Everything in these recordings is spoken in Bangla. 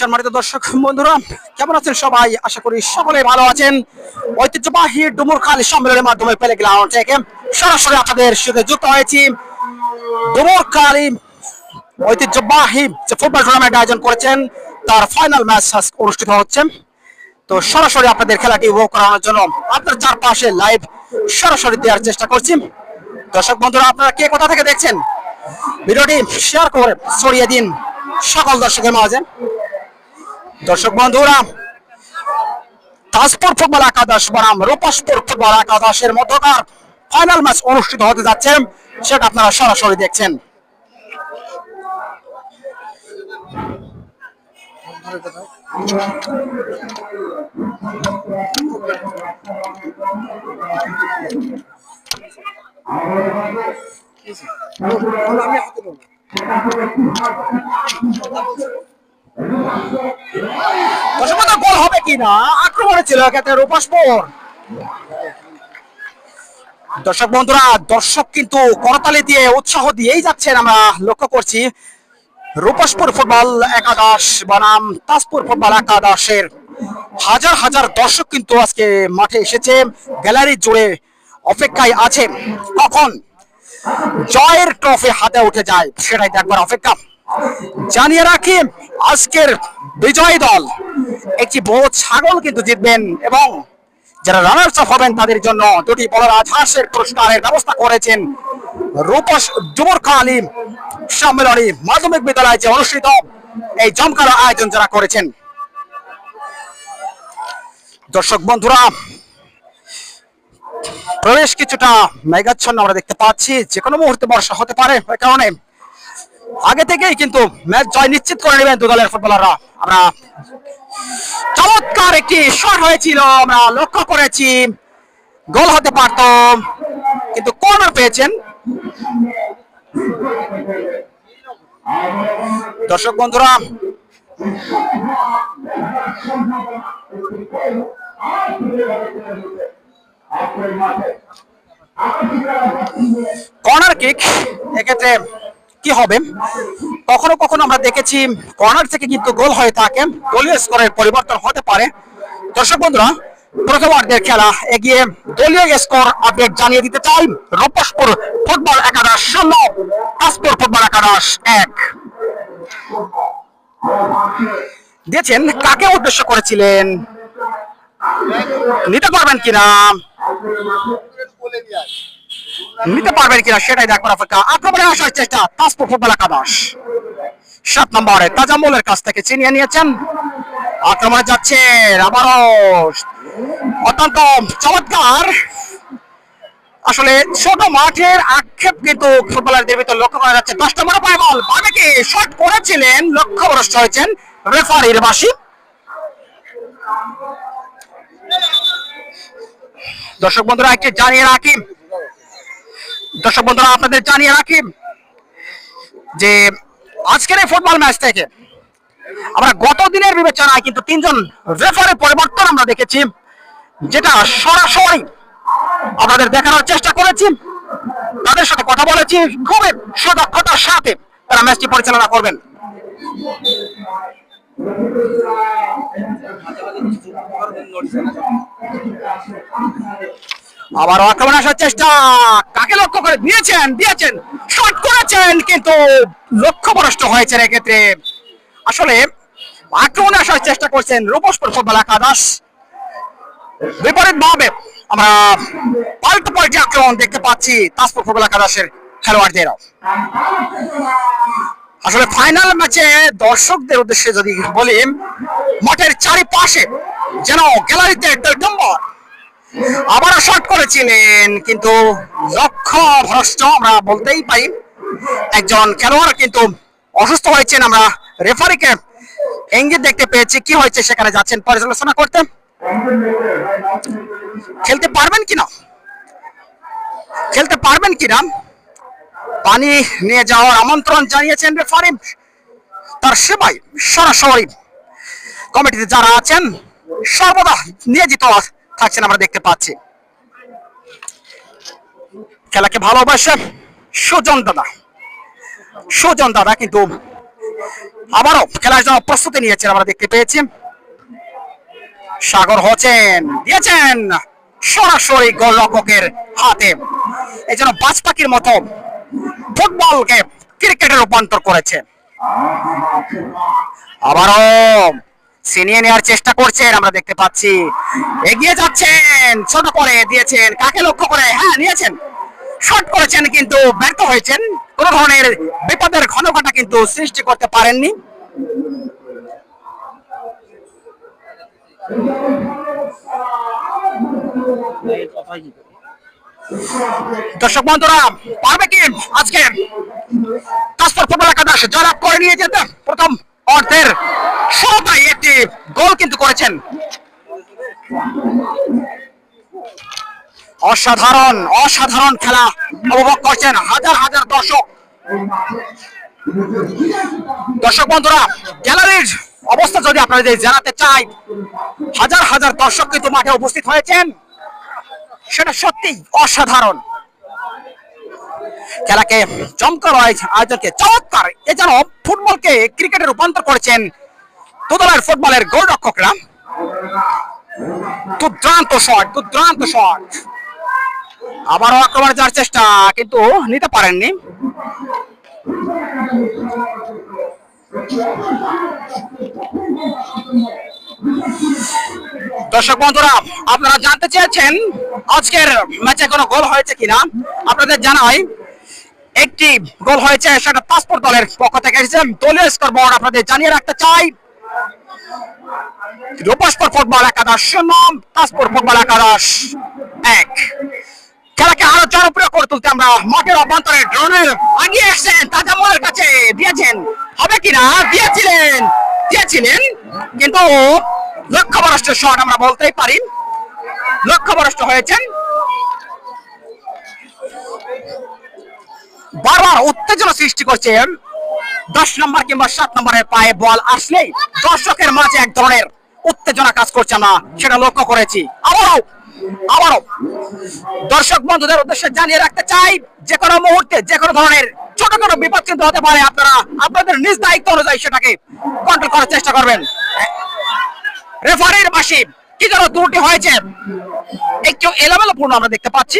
সম্মানিত দর্শক, বন্ধুরা, কেমন আছেন সবাই? আশা করি সকলে ভালো আছেন। ঐতিহ্যবাহী ডুমুরখাল সম্মেলনের মাধ্যমে পেলে গ্রাউন্ড থেকে সরাসরি আপনাদের সাথে যুক্ত হয়েছি। ডুমুরখালী ঐতিহ্যবাহী যে ফুটবল টুর্নামেন্ট আয়োজন করেছেন, তার ফাইনাল ম্যাচ অনুষ্ঠিত হচ্ছে। তো সরাসরি আপনাদের খেলাটি উপভোগ করানোর জন্য আপনার চারপাশে লাইভ সরাসরি দেওয়ার চেষ্টা করছি। দর্শক, বন্ধুরা, আপনারা কে কোথা থেকে দেখছেন? ভিডিওটি শেয়ার করে ছড়িয়ে দিন সকল দর্শকের মাঝে। দর্শক বন্ধুরা, তাজপুর ফুটবল একাদশ বনাম রূপাসপুর ফুটবল একাদশের মধ্যকার ফাইনাল ম্যাচ অনুষ্ঠিত হতে যাচ্ছে, সেটা আপনারা সরাসরি দেখছেন। দর্শক বন্ধুরা, গোল হবে কিনা? আক্রমণে ছিল এক্ষেত্রে রূপাসপুর দর্শক বন্ধুরা দর্শক কিন্তু করতালি দিয়ে উৎসাহ দিয়েই যাচ্ছেন আমরা লক্ষ্য করছি রূপাসপুর ফুটবল একাদশ বনাম তাজপুর ফুটবল একাদশের হাজার হাজার দর্শক কিন্তু আজকে মাঠে এসেছে। গ্যালারি জুড়ে অপেক্ষায় আছে। কখন জয়ের ট্রফি হাতে উঠে যায় সেটাই দেখবার অপেক্ষা। জানিয়ে রাখি, আজকের বিজয়ী দল একটি বড় ছাগল কিন্তু জিতবেন এবং যারা রানার্স আপ হবেন তাদের জন্য দুটি বড় রাজহাঁসের পুরস্কারের ব্যবস্থা করেছেন রূপস যুবরখা আলী সম্মেলনী মাধ্যমিক বিদ্যালয়ে যে অনুষ্ঠিত এই জমকালো আয়োজন যারা করেছেন। দর্শক বন্ধুরা, প্রবেশ কিছুটা মেঘাচ্ছন্ন আমরা দেখতে পাচ্ছি যে কোনো মুহূর্তে বর্ষা হতে পারে কারণে আগে থেকেই কিন্তু ম্যাচ জয় নিশ্চিত করে নেবেন দু দলের ফুটবলাররা। আমরা চমৎকার একটি শট হয়েছিল, আমরা লক্ষ্য করেছি। গোল হতে পারত কিন্তু কর্নার পেয়েছেন। দর্শক বন্ধুরা কর্নার কিক এক্ষেত্রে কি হবে? কখনো কখনো আমরা দেখেছি কর্নার থেকে কিন্তু গোল হয়ে থাকে। দলীয় স্কোরের পরিবর্তন হতে পারে। দর্শক বন্ধুরা প্রথমার্ধের খেলা এগিয়ে দলীয় স্কোর আপডেট জানিয়ে দিতে চাই রূপসপুর ফুটবল একাদশ শূন্য তাজপুর ফুটবল একাদশ এক। দিয়েছেন কাকে উদ্দেশ্য করেছিলেন? নিতে পারবেন কিনা? নিতে পারবেন কিনা সেটাই দেখবার অপেক্ষা আক্রমণে আসার চেষ্টা তাজপুর ফুটবল একাদশ। সাত নম্বরে তাজামুলের কাছ থেকে চিনিয়ে নিয়েছেন। আক্রমণে যাচ্ছে আবারও অত্যন্ত চমৎকার। আসলে ছোট মাঠের আক্ষেপ কিন্তু ফুটবলারদের ভিতর লক্ষ্য করা যাচ্ছে। দশ নম্বর পায় বল। বাবাকে শট করেছিলেন, লক্ষ্যভ্রষ্ট হয়েছেন রেফারির বাসী দর্শক বন্ধুরা, একটি জানিয়ে রাখি দর্শক বন্ধুরা, আপনাদের জানিয়ে রাখি যে আজকের এই ফুটবল ম্যাচ থেকে আমরা গত দিনের বিবেচনায় কিন্তু তিনজন রেফারি পরিবর্তন আমরা দেখেছি, যেটা সরাসরি আপনাদের দেখানোর চেষ্টা করেছি। তাদের সাথে কথা বলেছি, খুবই সদক্ষতার সাথে তারা ম্যাচটি পরিচালনা করবেন। আবার আক্রমণ আসার চেষ্টা। কাকে লক্ষ্য করে? দিয়েছেন দিয়েছেন, শট করেছেন, কিন্তু লক্ষ্য লক্ষ্যভ্রষ্ট হয়েছেন এক্ষেত্রে। আসলে আক্রমণ আসার চেষ্টা করছেন রূপসপুর ফুটবল একাদশ। বিপরীত ভাবে আমরা পাল্টা পাল্টি আক্রমণ দেখতে পাচ্ছি তাজপুর ফুটবল একাদশের খেলোয়াড়দেরও। আসলে ফাইনাল ম্যাচে দর্শকদের উদ্দেশ্যে যদি বলি, মাঠের চারিপাশে যেন গ্যালারিতে নম্বর আবারও শট করেছিলেন, কিন্তু লক্ষ্য ভ্রষ্ট আমরা বলতেই পারি, একজন খেলোয়াড় কিন্তু অসুস্থ হয়েছেন আমরা রেফারিকে ইঙ্গিত দেখতে পেয়েছি, কি হয়েছে সেখানে যাচ্ছেন পর্যালোচনা করতে। খেলতে পারবেন কিনা? খেলতে পারবেন কিনা? পানি নিয়ে যাওয়ার আমন্ত্রণ জানিয়েছেন রেফারি। তার সেবায় সরাসরি কমিটিতে যারা আছেন, সর্বদা নিয়োজিত থাকছেন, আমরা দেখতে পাচ্ছি। খেলাকে ভালোবাসে সুজন দাদা। সুজন দাদা কিন্তু আবারও খেলার জন্য প্রস্তুতি নিয়েছেন, আমরা দেখতে পেয়েছি। সাগর হোসেন দিয়েছেন সরাসরি গোলরক্ষকের হাতে। এই যেন বাজ পাখির মতো ফুটবলকে ক্রিকেটে রূপান্তর করেছে। আবারও ছিনিয়ে নেওয়ার চেষ্টা করছেন, আমরা দেখতে পাচ্ছি। এগিয়ে যাচ্ছেন, ছোট করে দিয়েছেন, কাকে লক্ষ্য করে? হ্যাঁ নিয়েছেন। শট করেছেন কিন্তু ব্যর্থ হয়েছেন। কোন ধরনের বিপদের ঘনঘটা কিন্তু সৃষ্টি করতে পারেননি। দর্শক বন্ধুরা, পারবে কি আজকে? জয়লাভ করে নিয়ে যেতে প্রথম অর্ধের কিন্তু করেছেন। অসাধারণ অসাধারণ খেলা উপভোগ করছেন হাজার হাজার দর্শক। দর্শক বন্ধুরা, গ্যালারির অবস্থা যদি আপনাদের জানাতে চাই, হাজার হাজার দর্শক কিন্তু মাঠে উপস্থিত হয়েছেন। সেটা সত্যি অসাধারণ। খেলাকে চমৎকার আয়োজ- আয়োজনকে চমৎকার, এ যেন ফুটবলকে ক্রিকেটে রূপান্তর করেছেন তোদলার ফুটবলের গোলরক্ষকরা দুর্দান্ত শট দুর্দান্ত শট আবারও আক্রমণে যাওয়ার চেষ্টা, কিন্তু নিতে পারেননি। দর্শক বন্ধুরা, আপনারা জানতে চেয়েছেন আজকের ম্যাচে কোনো গোল হয়েছে কিনা? আপনাদের জানাই, একটি গোল হয়েছে সেটা পাসপোর্ট দলের পক্ষ থেকে। এসেছে দলীয় স্কোর বোর্ড আপনাদের জানিয়ে রাখতে চাই রূপাস্পর ফুটবল একাদশ শূন্য ফুটবল একাদশ এক। খেলাকে আরও জনপ্রিয় করে তুলতে আমরা মাঠের অভ্যন্তরে ড্রোনের আগিয়ে তাজা মনের কাছে। দিয়েছেন, হবে কিনা? দিয়েছিলেন দিয়েছিলেন। কিন্তু শট আমরা বলতেই পারি। লক্ষ্য লক্ষ্যভ্রষ্ট হয়েছেন। বারবার উত্তেজনা সৃষ্টি করছেন দশ নম্বর কিংবা সাত নম্বরের পায়ে বল আসলেই দর্শকের মাঝে এক ধরনের উত্তেজনা কাজ করছে আমরা, সেটা লক্ষ্য করেছি। আবারও আবারও দর্শক বন্ধুদের উদ্দেশ্যে জানিয়ে রাখতে চাই যে কোনো মুহূর্তে যে কোনো ধরনের ছোটখাটো বিপদ কিন্তু হতে পারে, আপনারা, আপনাদের নিজ দায়িত্ব অনুযায়ী সেটাকে কন্ট্রোল করার চেষ্টা করবেন। রেফারির বাসি কি যেন ত্রুটি হয়েছে, একটু এলোমেলোপূর্ণ আমরা দেখতে পাচ্ছি।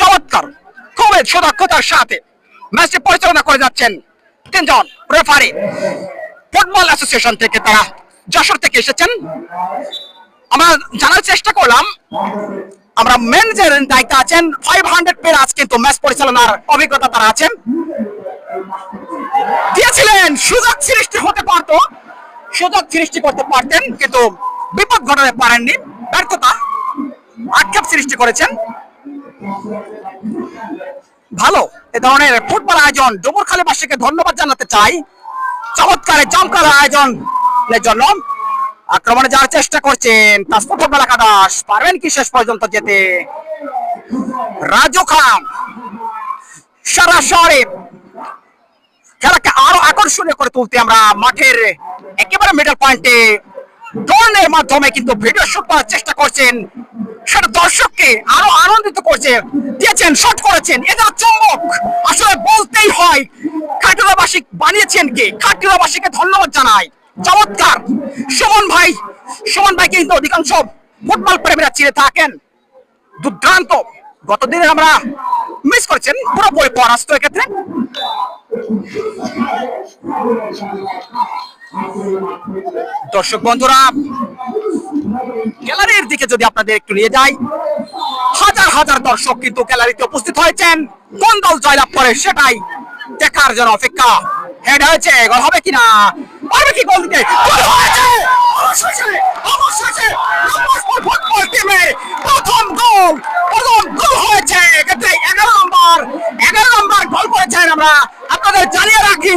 চমৎকার, খুবই সুদক্ষতার সাথে ম্যাচটি পরিচালনা করে যাচ্ছেন তিনজন রেফারি ফুটবল অ্যাসোসিয়েশন থেকে তারা যশোর থেকে এসেছেন। আমরা জানার চেষ্টা করলাম, আমরা ম্যানেজার দায়িত্বে আছেন ফাইভ হান্ড্রেড প্লাস কিন্তু ম্যাচ পরিচালনার অভিজ্ঞতা তারা আছেন। দিয়েছিলেন, সুযোগ সৃষ্টি হতে পারতো, সুযোগ সৃষ্টি করতে পারতেন, কিন্তু বিপদ ঘটাতে পারেননি, ব্যর্থতা আক্ষেপ সৃষ্টি করেছেন। ভালো। এ ধরনের ফুটবল আয়োজন ডুমুরখালীবাসীকে ধন্যবাদ জানাতে চাই। চমৎকার চমৎকার আয়োজনের জন্য আক্রমণে যাওয়ার চেষ্টা করছেন তাজপুর ফুটবল একাদশ। পারবেন কি শেষ পর্যন্ত যেতে? রাজু খান সরাসরি খেলাকে আরও আকর্ষণীয় করে তুলতে আমরা মাঠের একেবারে মিডল পয়েন্টে ড্রোনের মাধ্যমে কিন্তু ভিডিও শুট করার চেষ্টা করছেন। সেটা দর্শককে আরও আনন্দিত করছে। দিয়েছেন শট করেছেন। এটা চমক আসলে বলতেই হয় খাটুরাবাসী বানিয়েছেন কে? খাটুরাবাসীকে ধন্যবাদ জানাই। চমৎকার। সুমন ভাই সুমন ভাই কিন্তু অধিকাংশ ফুটবল প্রেমীরা চিনে থাকেন। দুর্দান্ত। গতদিনে আমরা মিস করেছেন, পুরোপুরি পরাস্ত এক্ষেত্রে। দর্শক বন্ধুরা, গ্যালারির দিকে যদি আপনাদের একটু নিয়ে যাই, হাজার হাজার দর্শক কিন্তু গ্যালারিতে উপস্থিত হয়েছেন। কোন দল জয়লাভ করে সেটাই দেখার জন্য অপেক্ষা। হেড হয়েছে, গোল হবে কিনা? পারবে কি গোল দিতে? হয়েছে! প্রথম প্রথম গোল হয়েছে। এগারো নম্বর এগারো নম্বর আমরা। আপনাদের জানিয়ে রাখি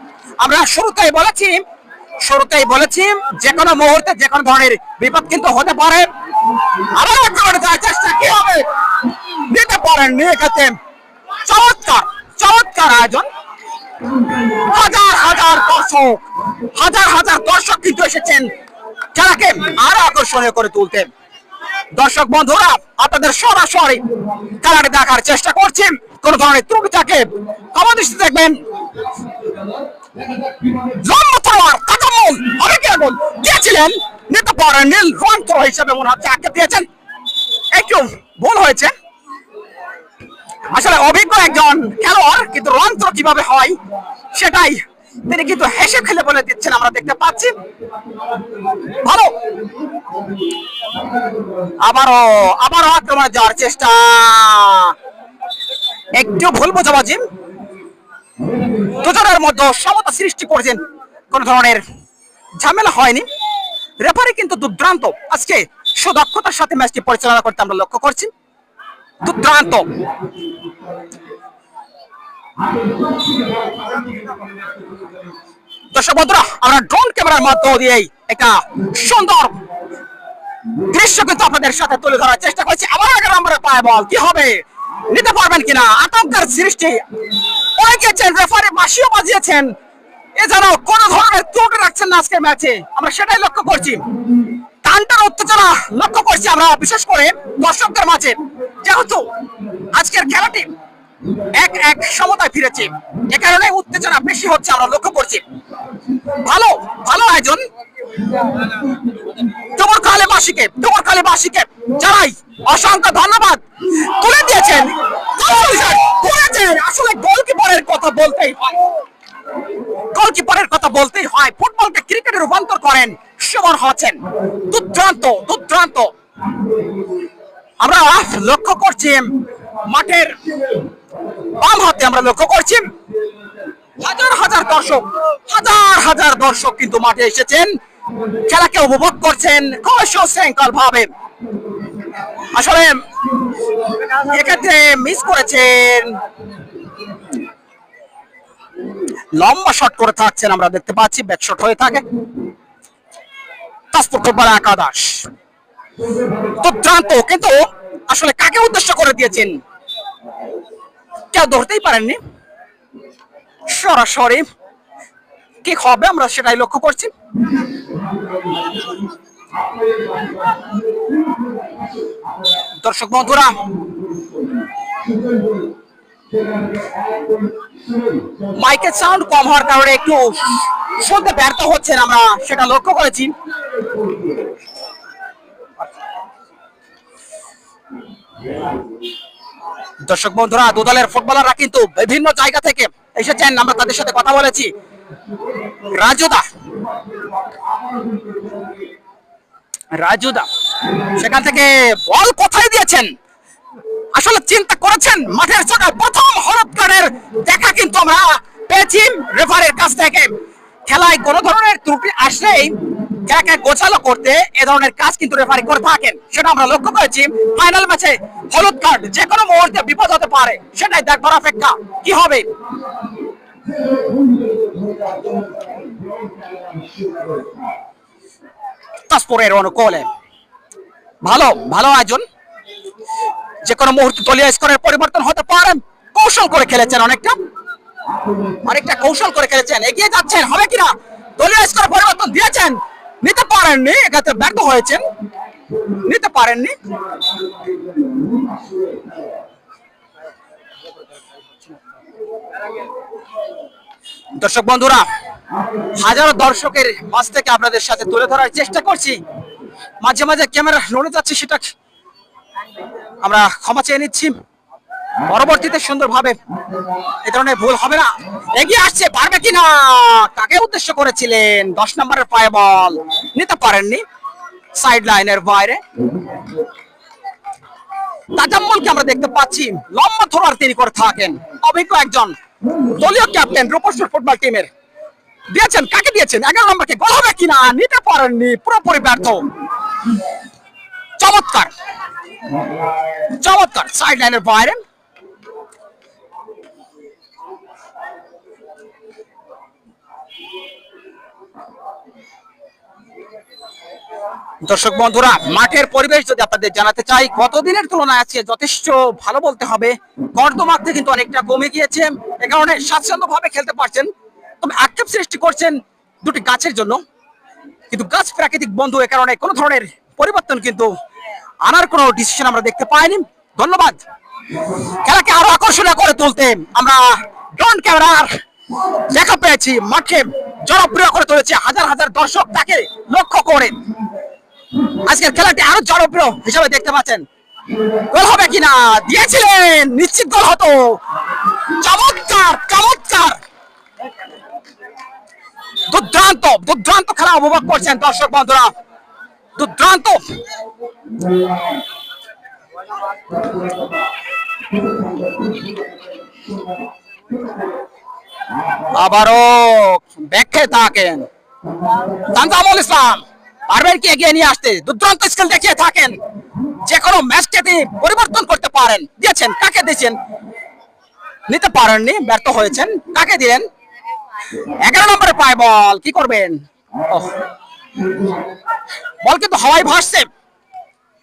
আমরা শুরুতেই বলেছি শুরুতেই বলেছি যে কোনো মুহূর্তে যে কোনো ধরনের বিপদ কিন্তু হতে পারে। আবার একেবারে যাওয়ার চেষ্টা, কি হবে? নিতে পারেন নিয়ে গেছে চমৎকার চমৎকার আয়োজন। হাজার হাজার দর্শক, হাজার হাজার দর্শক কিন্তু এসেছেন খেলাকে আরও আকর্ষণীয় করে তুলতে। দর্শক বন্ধুরা, আপনাদের সরাসরি খেলাটি দেখার চেষ্টা করছি। কোন ধরনের ত্রুটি থাকে দৃষ্টি দেখবেন। রন্ত্র হিসেবে মনে হচ্ছে আসলে অভিজ্ঞ একজন খেলোয়াড়, কিন্তু হয় সেটাই তিনি কিন্তু হেসে খেলে বলে দিচ্ছেন, আমরা দেখতে পাচ্ছি। ভালো। আবারও আবারও আক্রমণে যাওয়ার চেষ্টা। একটু ভুল বোঝাবাজি দুজনের মধ্যে সমতা সৃষ্টি করেছেন, কোন ধরনের ঝামেলা হয়নি। রেফারি কিন্তু দুর্দান্ত। আজকে সুদক্ষতার সাথে ম্যাচটি পরিচালনা করতে আমরা লক্ষ্য করছি। দুর্দান্ত। দর্শক বন্ধুরা, আমরা ড্রোন ক্যামেরার মাধ্যম দিয়েই একটা সুন্দর দৃশ্য কিন্তু আপনাদের সাথে তুলে ধরার চেষ্টা করছি। আবার আগে নম্বরে পায় বল, কি হবে? নিতে পারবেন কিনা? আতঙ্কের সৃষ্টি। পড়ে গিয়েছেন রেফারি মাসিও বাজিয়েছেন। এছাড়াও কোনো ধরনের ত্রুটি রাখছেন না আজকের ম্যাচে আমরা সেটাই লক্ষ্য করছি। টানটার উত্তেজনা লক্ষ্য করছি আমরা, বিশেষ করে দর্শকদের মাঝে। যেহেতু আজকের খেলাটি এক এক সমতায় ফিরেছে। এ কারণে উত্তেজনা বেশি হচ্ছে আমরা লক্ষ্য করছি। ভালো ভালো আয়োজন। রূপান্তর করেন সুমন হচ্ছেন। দুর্দান্ত দুর্দান্ত। আমরা লক্ষ্য করছি মাঠের বাম হাতে আমরা লক্ষ্য করছি, হাজার হাজার দর্শক, হাজার হাজার দর্শক কিন্তু মাঠে এসেছেন। খেলাকে উপভোগ করছেন খুব সুশৃঙ্খল ভাবে আসলে এক্ষেত্রে মিস করেছেন। লম্বা শট করে থাকছেন আমরা দেখতে পাচ্ছি ব্যাক শট হয়ে থাকে। একাদশ। দুর্দান্ত, কিন্তু আসলে কাকে উদ্দেশ্য করে দিয়েছেন? কেউ ধরতেই পারেননি। সরাসরি কি হবে আমরা সেটাই লক্ষ্য করছি। দর্শক বন্ধুরা, মাইকের সাউন্ড কম হওয়ার কারণে একটু শুনতে ব্যর্থ হচ্ছেন আমরা, সেটা লক্ষ্য করেছি। দর্শক বন্ধুরা, দু দলের ফুটবলাররা কিন্তু বিভিন্ন জায়গা থেকে এসেছেন। আমরা তাদের সাথে কথা বলেছি। রাজুদা। রাজুদা, সেখান থেকে বল কোথায় দিয়েছেন? আসলে চিন্তা করেছেন? মাঠের চোখায় প্রথম হলুদ কার্ডের দেখা কিন্তু আমরা পেয়েছি রেফারের কাছ থেকে। খেলায় কোন ধরনের ত্রুটি আসলেই খেলাকে গোছালো করতে এ ধরনের কাজ কিন্তু রেফারি করে থাকেন। সেটা আমরা লক্ষ্য করেছি। ফাইনাল ম্যাচে হলুদ কার্ড যে কোনো মুহূর্তে বিপদ হতে পারে, সেটাই দেখবার অপেক্ষা। কি হবে? অনুকূলে। ভালো ভালো আয়োজন। মুহূর্তে দলীয় পরিবর্তন হতে পারে। কৌশল করে খেলেছেন অনেকটা। অনেকটা কৌশল করে খেলেছেন। এগিয়ে যাচ্ছেন। হবে কিনা? দলীয় স্কোর পরিবর্তন দিয়েছেন। নিতে পারেননি এক্ষেত্রে ব্যর্থ হয়েছেন। নিতে পারেননি। দর্শক বন্ধুরা, হাজারো দর্শকের মাঝ থেকে আপনাদের সাথে তুলে ধরার চেষ্টা করছি। মাঝে মাঝে ক্যামেরা নড়ে যাচ্ছে, সেটা আমরা ক্ষমা চেয়ে নিচ্ছি। পরবর্তীতে সুন্দরভাবে এ ধরনের ভুল হবে না। এগিয়ে আসছে, পারবে কিনা? কাকে উদ্দেশ্য করেছিলেন? দশ নম্বরের পায়ে বল নিতে পারেননি। সাইড লাইনের বাইরে। তাজাম্মলকে আমরা দেখতে পাচ্ছি। লম্বা থোড়ার তিনি করে থাকেন। অভিজ্ঞ একজন দলীয় ক্যাপ্টেন রূপসর ফুটবল টিমের। দিয়েছেন, কাকে দিয়েছেন? এগারো নম্বরকে গোল হবে কিনা? নিতে পারেননি, পুরোপুরি ব্যর্থ। চমৎকার। চমৎকার সাইড লাইনের বাইরে। দর্শক বন্ধুরা, মাঠের পরিবেশ যদি আপনাদের জানাতে চাই গতদিনের তুলনায় আছে যথেষ্ট ভালো বলতে হবে। কর্দমাত্রে কিন্তু অনেকটা কমে গিয়েছে, এ কারণে স্বাচ্ছন্দ্য ভাবে খেলতে পারছেন। তবে আক্ষেপ সৃষ্টি করছেন দুটি গাছের জন্য। কিন্তু গাছ প্রাকৃতিক বন্ধু, এ কারণে কোনো ধরনের পরিবর্তন কিন্তু আনার কোনো ডিসিশন আমরা দেখতে পাইনি। ধন্যবাদ। খেলাকে আরও আকর্ষণীয় করে তুলতে আমরা ড্রোন ক্যামেরার দেখা পেয়েছি। মাঠে জনপ্রিয় করে তুলেছে হাজার হাজার দর্শক, তাকে লক্ষ্য করে। আজকের খেলাটি আরও জনপ্রিয় হিসাবে দেখতে পাচ্ছেন। গোল হবে কিনা? দিয়েছিলেন। নিশ্চিত গোল হতো। চমৎকার চমৎকার। দুর্দান্ত দুর্দান্ত খেলা উপভোগ করছেন দর্শক বন্ধুরা। দুর্দান্ত। আবারও ব্যাখ্যে থাকেন। তানজামুল ইসলাম। পারবেন কি এগিয়ে নিয়ে আসতে? দুর্দান্ত স্কিল দেখিয়ে থাকেন। যে কোনো ম্যাচকে তিনি পরিবর্তন করতে পারেন। দিয়েছেন, কাকে দিয়েছেন? নিতে পারেননি, ব্যর্থ হয়েছেন। কাকে দিলেন? এগারো নম্বরে পায় বল, কি করবেন। বল কিন্তু হাওয়ায় ভাসছে।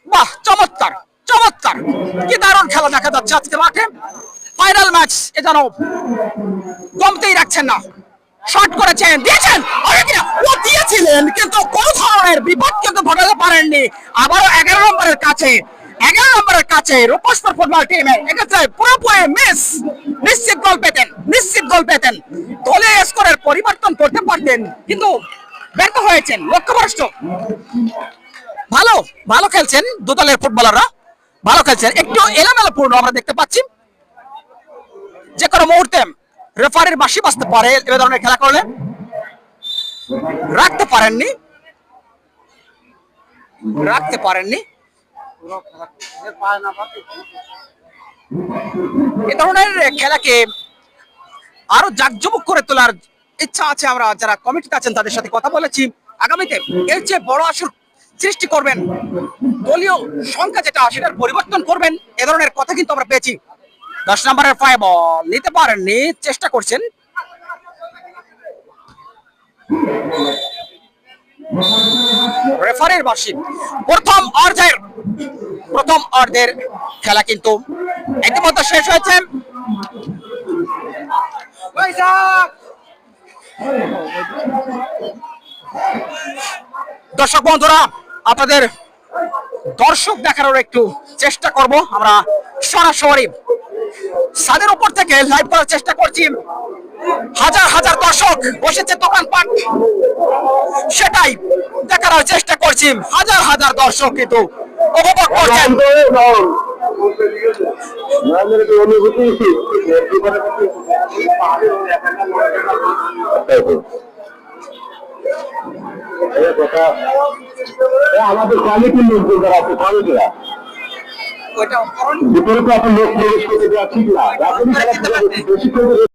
বাহ, চমৎকার চমৎকার। কি দারুণ খেলা দেখা যাচ্ছে আজকে মাঠে। ফাইনাল ম্যাচ এ যেন কমতেই রাখছেন না। শট করেছেন, দিয়েছেন। ও দিয়েছিলেন, কিন্তু কোন ধরনের বিপদ কিন্তু ঘটাতে পারেননি। আবারও এগারো নম্বরের কাছে, এগারো নম্বরের কাছে রূপস্পর ফুটবল টিমে এক্ষেত্রে পুরোপুরি মিস নিশ্চিত গোল পেতেন, নিশ্চিত গোল পেতেন। দলে স্কোরের পরিবর্তন করতে পারতেন, কিন্তু ব্যর্থ হয়েছেন, লক্ষ্যভ্রষ্ট। ভালো ভালো খেলছেন দু দলের ফুটবলাররা। ভালো খেলছেন, একটু এলোমেলো পূর্ণ আমরা দেখতে পাচ্ছি। যে কোনো মুহূর্তে রেফারির বাসি বাঁচতে পারে, এ ধরনের খেলা করলে? রাখতে পারেননি। রাখতে পারেননি। এ ধরনের খেলাকে আরও জাকজমক করে তোলার ইচ্ছা আছে আমরা, যারা কমিটিতে আছেন তাদের সাথে কথা বলেছি। আগামীতে এর চেয়ে বড় আসর সৃষ্টি করবেন। দলীয় সংখ্যা যেটা, সেটার পরিবর্তন করবেন। এ ধরনের কথা কিন্তু আমরা পেয়েছি। দশ নম্বরের ফাইভ বল নিতে পারেননি চেষ্টা করছেন। রেফারির বার্ষিক প্রথম অর্ধের প্রথম অর্ধের খেলা কিন্তু ইতিমধ্যে শেষ হয়েছে। দর্শক বন্ধুরা আপনাদের দর্শক দেখানোর একটু চেষ্টা করব। আমরা সরাসরি ছাদের উপর থেকে লাইভ করার চেষ্টা করছি। হাজার হাজার দর্শক বসেছে দোকানপাট। সেটাই দেখার চেষ্টা করছি। হাজার হাজার দর্শক কিন্তু উপভোগ করছেন। আমাদের কোয়ালিটির লোকজন যারা আছে কোয়ালিটিরা ওইটা ভিতরে তো আপনার লোক প্রবেশ করতে দেওয়া ঠিক না। এখনই বেশি করে